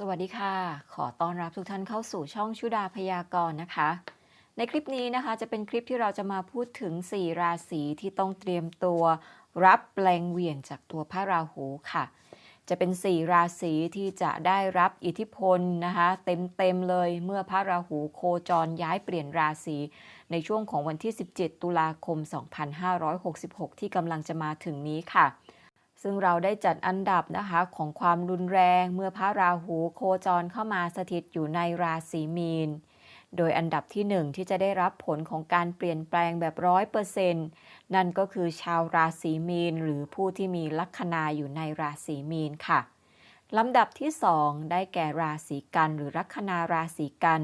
สวัสดีค่ะ ขอต้อนรับทุกท่านเข้าสู่ช่องชุดาพยากรณ์นะคะ ในคลิปนี้นะคะจะเป็นคลิปที่เราจะมาพูดถึง 4 ราศีที่ต้องเตรียมตัว รับแรงเหวี่ยงจากตัวพระราหูค่ะ จะเป็น 4 ราศีที่จะได้รับอิทธิพลนะคะ เต็มๆเลยเมื่อพระราหูโคจรย้ายเปลี่ยนราศีในช่วงของวันที่ 17 ตุลาคม 2566 ที่กำลังจะมาถึงนี้ค่ะ ซึ่งเราได้จัดอันดับนะคะของความรุนแรงเมื่อพระราหูโคจรเข้ามาสถิตอยู่ในราศีมีน โดยอันดับที่หนึ่งที่จะได้รับผลของการเปลี่ยนแปลงแบบร้อยเปอร์เซ็นต์นั่นก็คือชาวราศีมีน หรือผู้ที่มีลัคนาอยู่ในราศีมีนค่ะลำดับที่สองได้แก่ราศีกันหรือลัคนาราศีกัน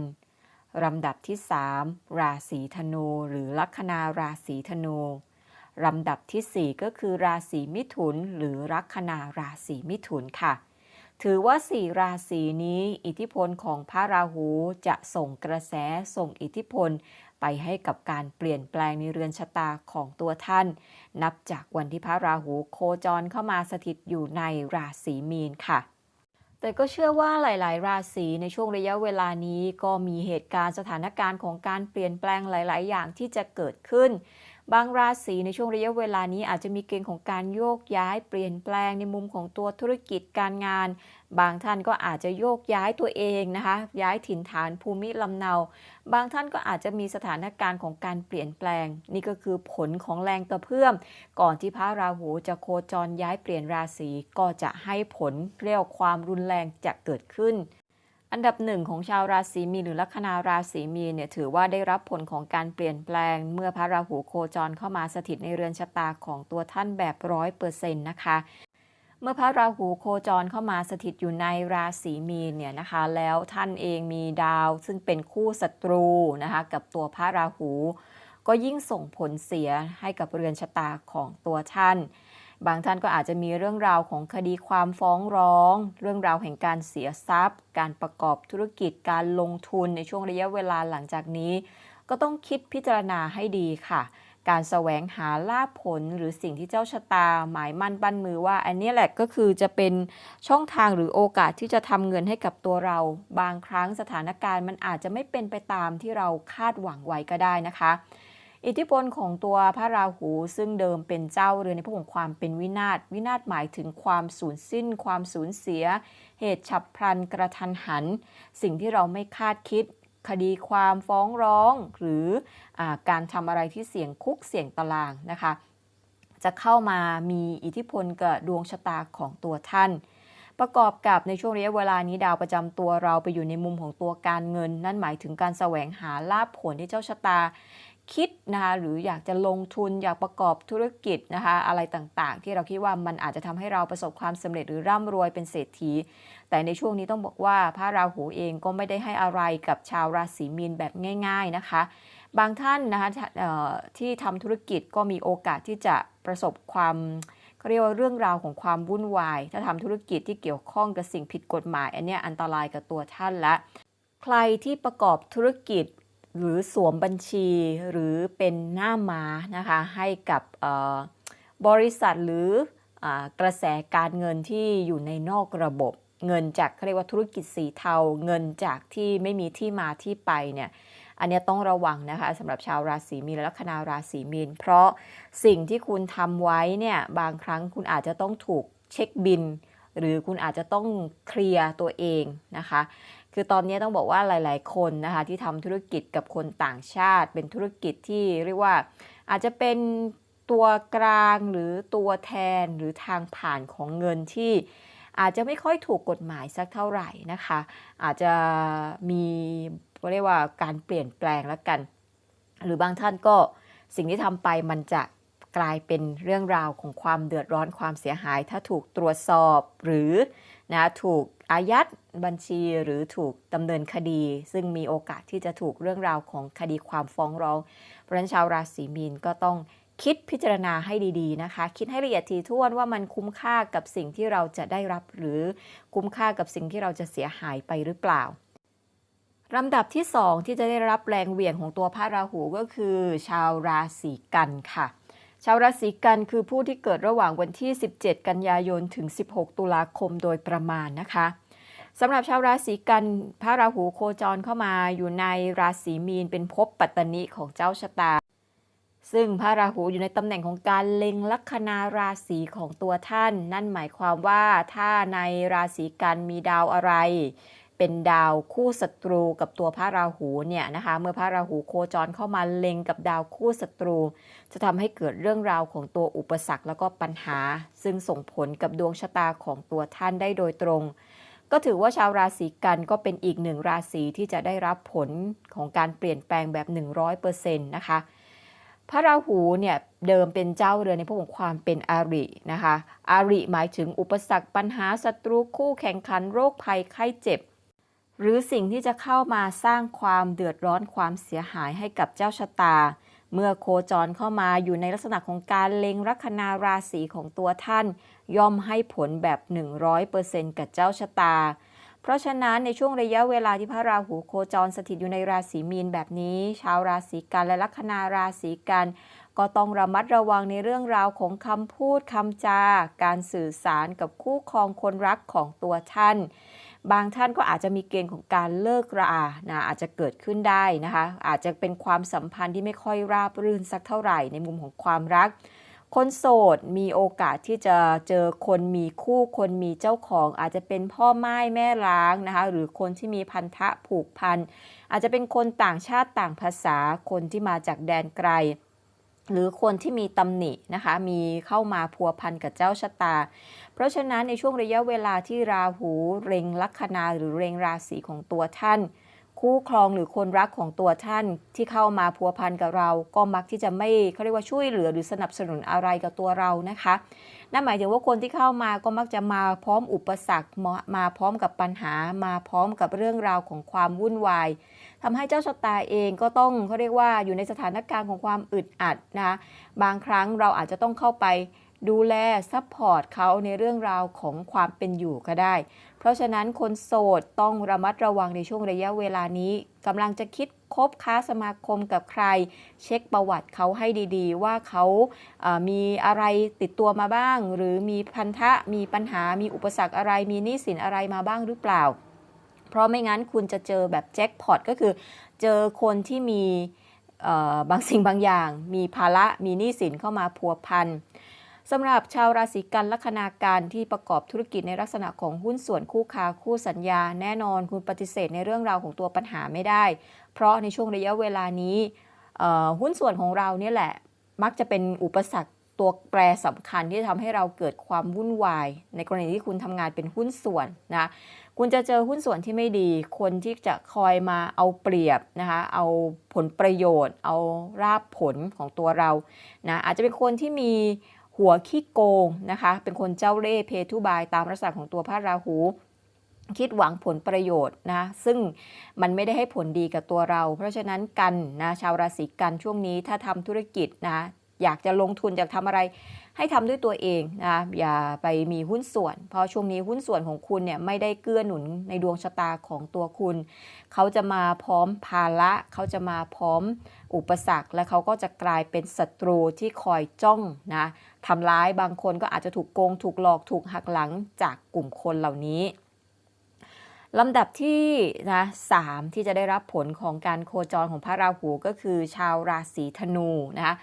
ลำดับที่สามราศีธนูหรือลัคนาราศีธนู ลำดับที่ 4 ก็คือราศีมิถุน หรือลัคนาราศีมิถุนค่ะ ถือว่า4ราศีนี้ อิทธิพลของพระราหูจะส่งกระแสส่งอิทธิพลไปให้กับการเปลี่ยนแปลงในเรือนชะตาของตัวท่าน นับจากวันที่พระราหูโคจรเข้ามาสถิตอยู่ในราศีมีนค่ะ แต่ก็เชื่อว่าหลาย ๆ ราศีในช่วงระยะเวลานี้ก็มีเหตุการณ์สถานการณ์ของการเปลี่ยนแปลงหลาย ๆ อย่างที่จะเกิดขึ้น บางราศีในช่วงระยะเวลานี้อาจจะมีเกณฑ์ของการโยกย้ายเปลี่ยนแปลงในมุมของตัวธุรกิจการงาน บางท่านก็อาจจะโยกย้ายตัวเองนะคะ ย้ายถิ่นฐานภูมิลำเนา บางท่านก็อาจจะมีสถานการณ์ของการเปลี่ยนแปลง นี่ก็คือผลของแรงกระเพื่อม ก่อนที่พระราหูจะโคจรย้ายเปลี่ยนราศีก็จะให้ผลเรียกความรุนแรงจะเกิดขึ้น อันดับหนึ่งของชาวราศีมีนหรือลัคนาราศีมีนเนี่ยถือว่าได้รับผลของการเปลี่ยนแปลง เมื่อพระราหูโคจรเข้ามาสถิตในเรือนชะตาของตัวท่านแบบร้อยเปอร์เซ็นต์นะคะเมื่อพระราหูโคจรเข้ามาสถิตอยู่ในราศีมีนเนี่ยนะคะ แล้วท่านเองมีดาวซึ่งเป็นคู่ศัตรูนะคะกับตัวพระราหู ก็ยิ่งส่งผลเสียให้กับเรือนชะตาของตัวท่าน บางท่านก็อาจจะมีเรื่องราวของคดีความฟ้องร้อง เรื่องราวแห่งการเสียทรัพย์ การประกอบธุรกิจการลงทุนในช่วงระยะเวลาหลังจากนี้ ก็ต้องคิดพิจารณาให้ดีค่ะ การแสวงหาลาภผลหรือสิ่งที่เจ้าชะตา หมายมั่นปั้นมือว่า อันนี้แหละก็คือจะเป็นช่องทางหรือโอกาสที่จะทำเงินให้กับตัวเรา บางครั้งสถานการณ์มันอาจจะไม่เป็นไปตามที่เราคาดหวังไว้ก็ได้นะคะ อิทธิพลของตัวพระราหูซึ่งเดิมเป็นเจ้าเรือนในพวกของความเป็นวินาศวินาศหมายถึงความสูญสิ้น ความสูญเสีย เหตุฉับพลันกระทันหัน สิ่งที่เราไม่คาดคิด คดีความฟ้องร้อง หรืออการทำอะไรที่เสี่ยงคุกเสี่ยงตารางนะคะ จะเข้ามามีอิทธิพลกับดวงชะตาของตัวท่านประกอบกับในช่วงระยะเวลานี้ดาวประจำตัวเราไปอยู่ในมุมของตัวการเงิน นั่นหมายถึงการแสวงหาลาภผลที่เจ้าชะตา คิดนะคะหรืออยากจะลงทุนอยากประกอบธุรกิจนะคะอะไรต่างๆ ที่เราคิดว่ามันอาจจะทำให้เราประสบความสำเร็จหรือร่ำรวยเป็นเศรษฐี แต่ในช่วงนี้ต้องบอกว่าพระราหูเองก็ไม่ได้ให้อะไรกับชาวราศีมีนแบบง่าย ๆนะคะ บางท่านนะคะที่ทำธุรกิจก็มีโอกาสที่จะประสบความเรียกว่าเรื่องราวของความวุ่นวาย ถ้าทำธุรกิจที่เกี่ยวข้องกับสิ่งผิดกฎหมาย อันนี้อันตรายกับตัวท่านละใครที่ประกอบธุรกิจ หรือสวมบัญชีหรือเป็นหน้าม้านะคะให้กับบริษัทหรืออกระแสการเงินที่อยู่ในนอกระบบ เงินจากเขาเรียกว่าธุรกิจสีเทา เงินจากที่ไม่มีที่มาที่ไปเนี่ยอันนี้ต้องระวังนะคะสำหรับชาวราศีมีนและลัคนาราศีมีน เพราะสิ่งที่คุณทำไว้เนี่ยบางครั้งคุณอาจจะต้องถูกเช็คบิน หรือคุณอาจจะต้องเคลียร์ตัวเองนะคะ คือตอนนี้ต้องบอกว่าหลาย ๆ คนนะคะที่ทำธุรกิจกับคนต่างชาติ เป็นธุรกิจที่เรียกว่าอาจจะเป็นตัวกลางหรือตัวแทนหรือทางผ่านของเงินที่อาจจะไม่ค่อยถูกกฎหมายสักเท่าไหร่นะคะ อาจจะมีเรียกว่าการเปลี่ยนแปลงแล้วกัน หรือบางท่านก็สิ่งที่ทำไปมันจะกลายเป็นเรื่องราวของความเดือดร้อนความเสียหาย ถ้าถูกตรวจสอบหรือนะถูก อายัดบัญชีหรือถูกดำเนินคดี ซึ่งมีโอกาสที่จะถูกเรื่องราวของคดีความฟ้องร้องเพราะฉะนั้นชาวราศีมีนก็ต้องคิดพิจารณาให้ดีๆนะคะ คิดให้ละเอียดถี่ถ้วนว่ามันคุ้มค่ากับสิ่งที่เราจะได้รับ หรือคุ้มค่ากับสิ่งที่เราจะเสียหายไปหรือเปล่าลำดับที่ 2 ที่จะได้รับแรงเหวี่ยงของตัวพระราหูก็คือ ชาวราศีกันค่ะ ชาวราศีกันคือผู้ที่เกิดระหว่างวันที่ 17 กันยายนถึง 16 ตุลาคมโดยประมาณนะคะสำหรับชาวราศีกันพระราหูโคจรเข้ามาอยู่ในราศีมีนเป็นภพปัตตนิของเจ้าชะตา ซึ่งพระราหูอยู่ในตำแหน่งของการเล็งลัคนาราศีของตัวท่าน นั่นหมายความว่าถ้าในราศีกันมีดาวอะไร เป็นดาวคู่ศัตรูกับตัวพระราหูเนี่ยนะคะเมื่อพระราหูโคจรเข้ามาเล็งกับดาวคู่ศัตรู จะทำให้เกิดเรื่องราวของตัวอุปสรรคแล้วก็ปัญหา ซึ่งส่งผลกับดวงชะตาของตัวท่านได้โดยตรง ก็ถือว่าชาวราศีกันก็เป็นอีกหนึ่งราศีที่จะได้รับผลของการเปลี่ยนแปลงแบบ 100%นะคะพระราหูเนี่ยเดิมเป็นเจ้าเรือนในพวกของความเป็นอารินะคะอาริหมายถึงอุปสรรคปัญหาศัตรูคู่แข่งขันโรคภัยไข้เจ็บ หรือสิ่งที่จะเข้ามาสร้างความเดือดร้อนความเสียหายให้กับเจ้าชะตา เมื่อโคจรเข้ามาอยู่ในลักษณะของการเล็งลัคนาราศีของตัวท่าน ย่อมให้ผลแบบ 100%กับเจ้าชะตา เพราะฉะนั้นในช่วงระยะเวลาที่พระราหูโคจรสถิตอยู่ในราศีมีนแบบนี้ ชาวราศีกันและลัคนาราศีกันก็ต้องระมัดระวังในเรื่องราวของคำพูดคำจา การสื่อสารกับคู่ครองคนรักของตัวท่าน บางท่านก็อาจจะมีเกณฑ์ของการเลิกรานะอาจจะเกิดขึ้นได้นะคะ อาจจะเป็นความสัมพันธ์ที่ไม่ค่อยราบรื่นสักเท่าไหร่ในมุมของความรัก คนโสดมีโอกาสที่จะเจอคนมีคู่คนมีเจ้าของ อาจจะเป็นพ่อไม้แม่ล้างนะคะหรือคนที่มีพันธะผูกพันอาจจะเป็นคนต่างชาติต่างภาษาคนที่มาจากแดนไกล หรือคนที่มีตำหนินะคะ มีเข้ามาพัวพันกับเจ้าชะตา เพราะฉะนั้นในช่วงระยะเวลาที่ราหูเร็งลัคนาหรือเร็งราศีของตัวท่าน คู่ครองหรือคนรักของตัวท่านที่เข้ามาพัวพันกับเรา ก็มักที่จะไม่เขาเรียกว่าช่วยเหลือหรือสนับสนุนอะไรกับตัวเรานะคะนั่นหมายถึงว่าคนที่เข้ามาก็มักจะมาพร้อมอุปสรรคมามาพร้อมกับปัญหา มาพร้อมกับเรื่องราวของความวุ่นวาย ทำให้เจ้าชะตาเองก็ต้องเขาเรียกว่าอยู่ในสถานการณ์ของความอึดอัดนะคะบางครั้งเราอาจจะต้องเข้าไปดูแลซัพพอร์ตเขาในเรื่องราวของความเป็นอยู่ก็ได้ เพราะฉะนั้นคนโสดต้องระมัดระวังในช่วงระยะเวลานี้กำลังจะคิดคบค้าสมาคมกับใคร เช็คประวัติเขาให้ดีๆ ว่าเขาเอ่อมีอะไรติดตัวมาบ้าง หรือมีพันธะมีปัญหามีอุปสรรคอะไรมีหนี้สินอะไรมาบ้างหรือเปล่า เพราะไม่งั้นคุณจะเจอแบบแจ็คพอตก็คือ เจอคนที่มีบางสิ่งบางอย่าง มีภาระมีหนี้สินเข้ามาพัวพันสำหรับชาวราศีกันลัคนาการที่ประกอบธุรกิจในลักษณะของหุ้นส่วนคู่ค้าคู่สัญญา แน่นอนคุณปฏิเสธในเรื่องราวของตัวปัญหาไม่ได้ เพราะในช่วงระยะเวลานี้หุ้นส่วนของเราเนี่ยแหละมักจะเป็นอุปสรรคตัวแปรสำคัญที่จะทำให้เราเกิดความวุ่นวาย ในกรณีที่คุณทำงานเป็นหุ้นส่วนนะ คุณจะเจอหุ้นส่วนที่ไม่ดี คนที่จะคอยมาเอาเปรียบนะคะเอาผลประโยชน์ เอาราบผลของตัวเรานะอาจจะเป็นคนที่มีหัวขี้โกงนะคะ เป็นคนเจ้าเล่ห์เพทุบายตามลักษณะของตัวพระราหู คิดหวังผลประโยชน์นะ ซึ่งมันไม่ได้ให้ผลดีกับตัวเรา เพราะฉะนั้นกันนะชาวราศีกันช่วงนี้ถ้าทำธุรกิจนะ อยากจะลงทุนอยากทำอะไร ให้ทำด้วยตัวเองนะอย่าไปมีหุ้นส่วน เพราะช่วงนี้หุ้นส่วนของคุณเนี่ยไม่ได้เกื้อหนุนในดวงชะตาของตัวคุณ เขาจะมาพร้อมภาระ เขาจะมาพร้อมอุปสรรค และเขาก็จะกลายเป็นศัตรูที่คอยจ้องนะทำร้ายบางคนก็อาจจะถูกโกง ถูกหลอกถูกหักหลังจากกลุ่มคนเหล่านี้ลำดับที่นะสามที่จะได้รับผลของการโคจรของพระราหูก็คือชาวราศีธนูนะคะ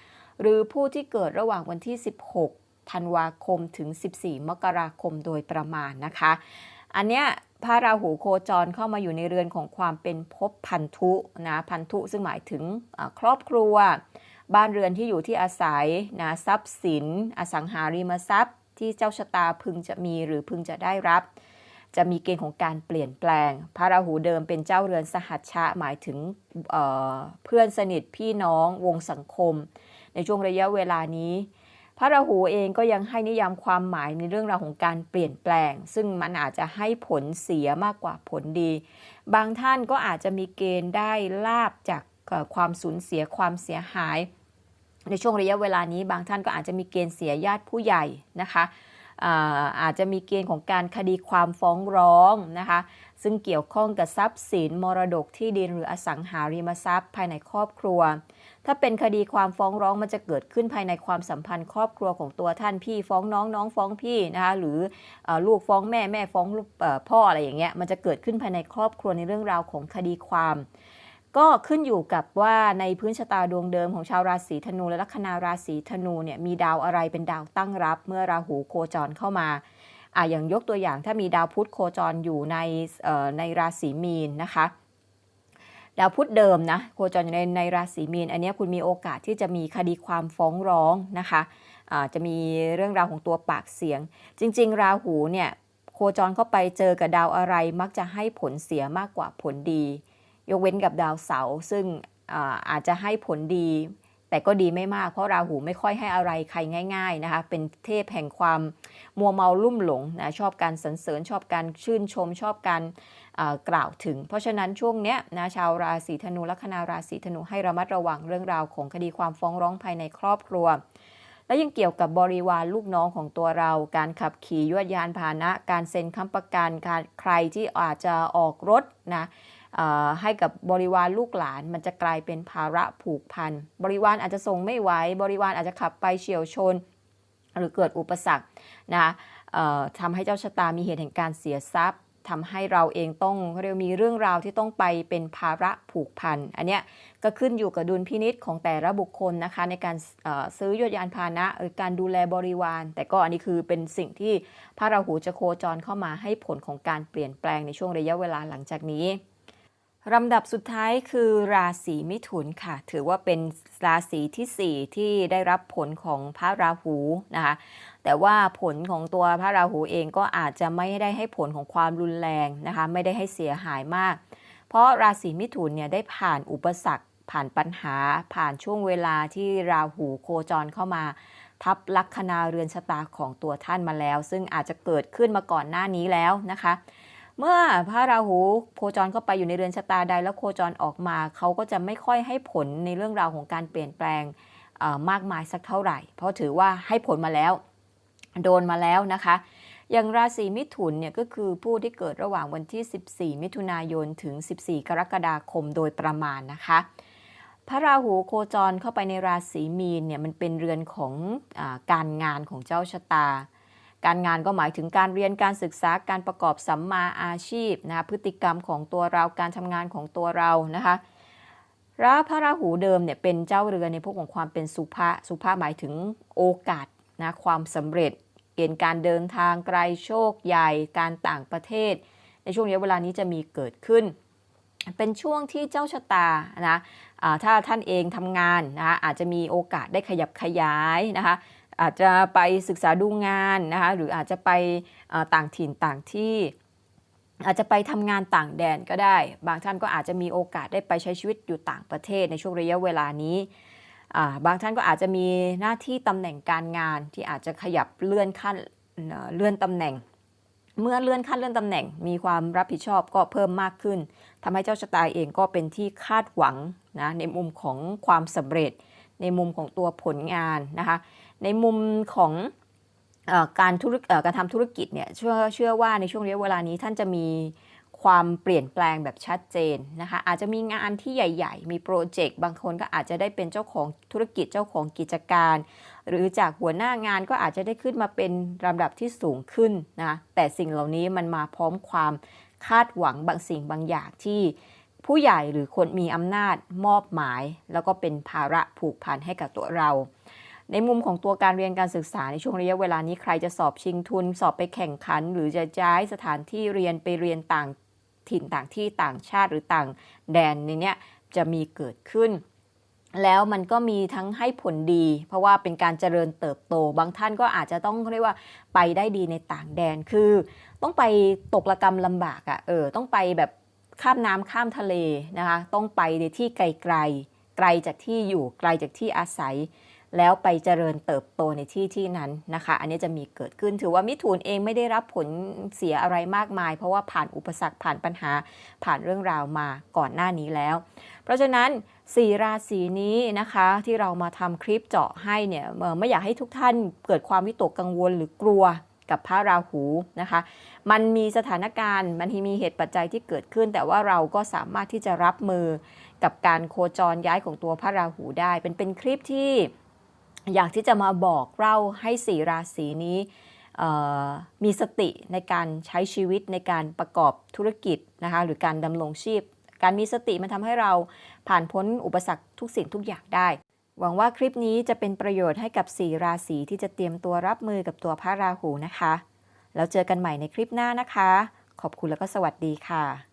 หรือผู้ที่เกิดระหว่างวันที่ 16 ธันวาคมถึง 14 มกราคมโดยประมาณนะคะ อันเนี้ยพระราหูโคจรเข้ามาอยู่ในเรือนของความเป็นภพพันธุนะพันธุซึ่งหมายถึงครอบครัว บ้านเรือนที่อยู่ที่อาศัยนะทรัพย์สิน อสังหาริมทรัพย์ ที่เจ้าชะตาพึงจะมีหรือพึงจะได้รับ จะมีเกณฑ์ของการเปลี่ยนแปลง พระราหูเดิมเป็นเจ้าเรือนสหัชชะหมายถึงเเพื่อนสนิทพี่น้องวงสังคม ในช่วงระยะเวลานี้พระราหูเองก็ยังให้นิยามความหมายในเรื่องราวของการเปลี่ยนแปลง ซึ่งมันอาจจะให้ผลเสียมากกว่าผลดี บางท่านก็อาจจะมีเกณฑ์ได้ลาบจากความสูญเสียความเสียหาย ในช่วงระยะเวลานี้บางท่านก็อาจจะมีเกณฑ์เสียญาติผู้ใหญ่นะคะอาอาจจะมีเกณฑ์ของการคดีความฟ้องร้องนะคะ ซึ่งเกี่ยวข้องกับทรัพย์สินมรดกที่ดินหรืออสังหาริมทรัพย์ภายในครอบครัว ถ้าเป็นคดีความฟ้องร้องมันจะเกิดขึ้นภายในความสัมพันธ์ครอบครัวของตัวท่านพี่ฟ้องน้องน้องฟ้องพี่นะคะหรือลูกฟ้องแม่แม่ฟ้องลูกพ่ออะไรอย่างเงี้ยมันจะเกิดขึ้นภายในครอบครัวในเรื่องราวของคดีความ ก็ขึ้นอยู่กับว่าในพื้นชะตาดวงเดิมของชาวราศีธนูและลัคนาราศีธนูเนี่ยมีดาวอะไรเป็นดาวตั้งรับ เมื่อราหูโคจรเข้ามาอะอย่างยกตัวอย่างถ้ามีดาวพุธโคจรอยู่ในในราศีมีนนะคะ ดาวพุธเดิมนะโคจรอยู่ในในราศีมีน อันนี้คุณมีโอกาสที่จะมีคดีความฟ้องร้องนะคะจะมีเรื่องราวของตัวปากเสียง จริง ๆ ราหูเนี่ยโคจรเข้าไปเจอกับดาวอะไรมักจะให้ผลเสียมากกว่าผลดี ยกเว้นกับดาวเสาร์ซึ่งอาอาจจะให้ผลดี แต่ก็ดีไม่มากเพราะราหูไม่ค่อยให้อะไรใครง่าย ๆนะคะ เป็นเทพแห่งความมัวเมาลุ่มหลงนะชอบการสรรเสริญชอบการชื่นชมชอบการ กล่าวถึง เพราะฉะนั้นช่วงเนี้ยนะชาวราศีธนูลัคนาราศีธนูให้ระมัดระวังเรื่องราวของคดีความฟ้องร้องภายในครอบครัว และยังเกี่ยวกับบริวารลูกน้องของตัวเรา การขับขี่ยวดยานพาหนะ การเซ็นค้ำประกันการใครที่อาจจะออกรถนะให้กับบริวารลูกหลาน มันจะกลายเป็นภาระผูกพัน บริวารอาจจะส่งไม่ไหวบริวารอาจจะขับไปเฉียวชน หรือเกิดอุปสรรคนะทำให้เจ้าชะตามีเหตุแห่งการเสียทรัพย์ ทำให้เราเองต้องเรียกว่ามีเรื่องราวที่ต้องไปเป็นภาระผูกพัน อันเนี้ยก็ขึ้นอยู่กับดุลพินิษของแต่ละบุคคลนะคะ ในการซื้อยวดยานพาหนะหรือการดูแลบริวาร แต่ก็อันนี้คือเป็นสิ่งที่พระราหูจะโคจรเข้ามาให้ผลของการเปลี่ยนแปลงในช่วงระยะเวลาหลังจากนี้ ลำดับสุดท้ายคือราศีมิถุนค่ะ ถือว่าเป็นราศีทีสี่ 4 ที่ได้รับผลของพระราหูนะคะ แต่ว่าผลของตัวพระราหูเองก็อาจจะไม่ได้ให้ผลของความรุนแรงนะคะ ไม่ได้ให้เสียหายมาก เพราะราศีมิถุนเนี่ยได้ผ่านอุปสรรค ผ่านปัญหา ผ่านช่วงเวลาที่ราหูโคจรเข้ามา ทับลัคนาเรือนชะตาของตัวท่านมาแล้ว ซึ่งอาจจะเกิดขึ้นมาก่อนหน้านี้แล้วนะคะ เมื่อพระราหูโคจรเข้าไปอยู่ในเรือนชะตาใดแล้วโคจรออกมา เขาก็จะไม่ค่อยให้ผลในเรื่องราวของการเปลี่ยนแปลงมากมายสักเท่าไหร่ เพราะถือว่าให้ผลมาแล้ว โดนมาแล้วนะคะ อย่างราศีมิถุนเนี่ยก็คือผู้ที่เกิดระหว่างวันที่ 14 มิถุนายนถึง 14 กรกฎาคมโดยประมาณนะคะ พระราหูโคจรเข้าไปในราศีมีนเนี่ยมันเป็นเรือนของอการงานของเจ้าชะตา การงานก็หมายถึงการเรียนการศึกษาการประกอบสัมมาอาชีพนะคะพฤติกรรมของตัวเราการทำงานของตัวเรานะคะราพระราหูเดิมเนี่ยเป็นเจ้าเรือในพวกของความเป็นสุภาสุภาหมายถึงโอกาสนะความสำเร็จ เกณฑ์การเดินทางไกลโชคใหญ่ การต่างประเทศ ในช่วงระยะเวลานี้จะมีเกิดขึ้น เป็นช่วงที่เจ้าชะตานะอ่าถ้าท่านเองทำงานนะะอาจจะมีโอกาสได้ขยับขยายนะคะ อาจจะไปศึกษาดูงานนะคะหรืออาจจะไปต่างถิ่นต่างที่ อาจจะไปทำงานต่างแดนก็ได้ บางท่านก็อาจจะมีโอกาสได้ไปใช้ชีวิตอยู่ต่างประเทศในช่วงระยะเวลานี้บางท่านก็อาจจะมีหน้าที่ตำแหน่งการงานที่อาจจะขยับเลื่อนขั้นเอ่อเลื่อนตำแหน่ง เมื่อเลื่อนขั้นเลื่อนตำแหน่ง มีความรับผิดชอบก็เพิ่มมากขึ้นทำให้เจ้าชะตาเองก็เป็นที่คาดหวังนะในมุมของความสำเร็จ ในมุมของตัวผลงานนะคะในมุมของอการธุรกเอ่อการทำธุรกิจเนี่ยเชื่อเชื่อว่าในช่วงระยะเวลานี้ท่านจะมีความเปลี่ยนแปลงแบบชัดเจนนะคะอาจจะมีงานที่ใหญ่ ๆ มีโปรเจกต์บางคนก็อาจจะได้เป็นเจ้าของธุรกิจเจ้าของกิจการ หรือจากหัวหน้างานก็อาจจะได้ขึ้นมาเป็นลำดับที่สูงขึ้นนะแต่สิ่งเหล่านี้มันมาพร้อมความคาดหวังบางสิ่งบางอย่างที่ ผู้ใหญ่หรือคนมีอำนาจมอบหมาย แล้วก็เป็นภาระผูกพันให้กับตัวเรา ในมุมของตัวการเรียนการศึกษาในช่วงระยะเวลานี้ใครจะสอบชิงทุน สอบไปแข่งขัน หรือจะย้ายสถานที่เรียนไปเรียนต่างถิ่นต่างที่ต่างชาติหรือต่างแดนในเนี้ยจะมีเกิดขึ้น แล้วมันก็มีทั้งให้ผลดี เพราะว่าเป็นการเจริญเติบโต บางท่านก็อาจจะต้องเรียกว่าไปได้ดีในต่างแดนคือ ต้องไปตกระกรรมลำบากอะ่ะเออต้องไปแบบ ข้ามน้ำข้ามทะเลนะคะต้องไปในที่ไกลๆไกลจากที่อยู่ไกลจากที่อาศัย แล้วไปเจริญเติบโตในที่ที่นั้นนะคะ อันนี้จะมีเกิดขึ้นถือว่ามิถุนเองไม่ได้รับผลเสียอะไรมากมาย เพราะว่าผ่านอุปสรรคผ่านปัญหาผ่านเรื่องราวมาก่อนหน้านี้แล้ว เพราะฉะนั้น4ราศีนี้นะคะที่เรามาทำคลิปเจาะให้เนี่ยไม่อยากให้ทุกท่านเกิดความวิตกกังวลหรือกลัว กับพระราหูนะคะ มันมีสถานการณ์ มันมีเหตุปัจจัยที่เกิดขึ้น แต่ว่าเราก็สามารถที่จะรับมือกับการโคจรย้ายของตัวพระราหูได้ เป็นเป็นคลิปที่อยากที่จะมาบอกเล่าให้สี่ราศีนี้มีสติในการใช้ชีวิตในการประกอบธุรกิจนะคะหรือการดำรงชีพ การมีสติมันทำให้เราผ่านพ้นอุปสรรคทุกสิ่งทุกอย่างได้ หวังว่าคลิปนี้จะเป็นประโยชน์ให้กับ4ราศีที่จะเตรียมตัวรับมือกับตัวพระราหูนะคะ แล้วเจอกันใหม่ในคลิปหน้านะคะ ขอบคุณแล้วก็สวัสดีค่ะ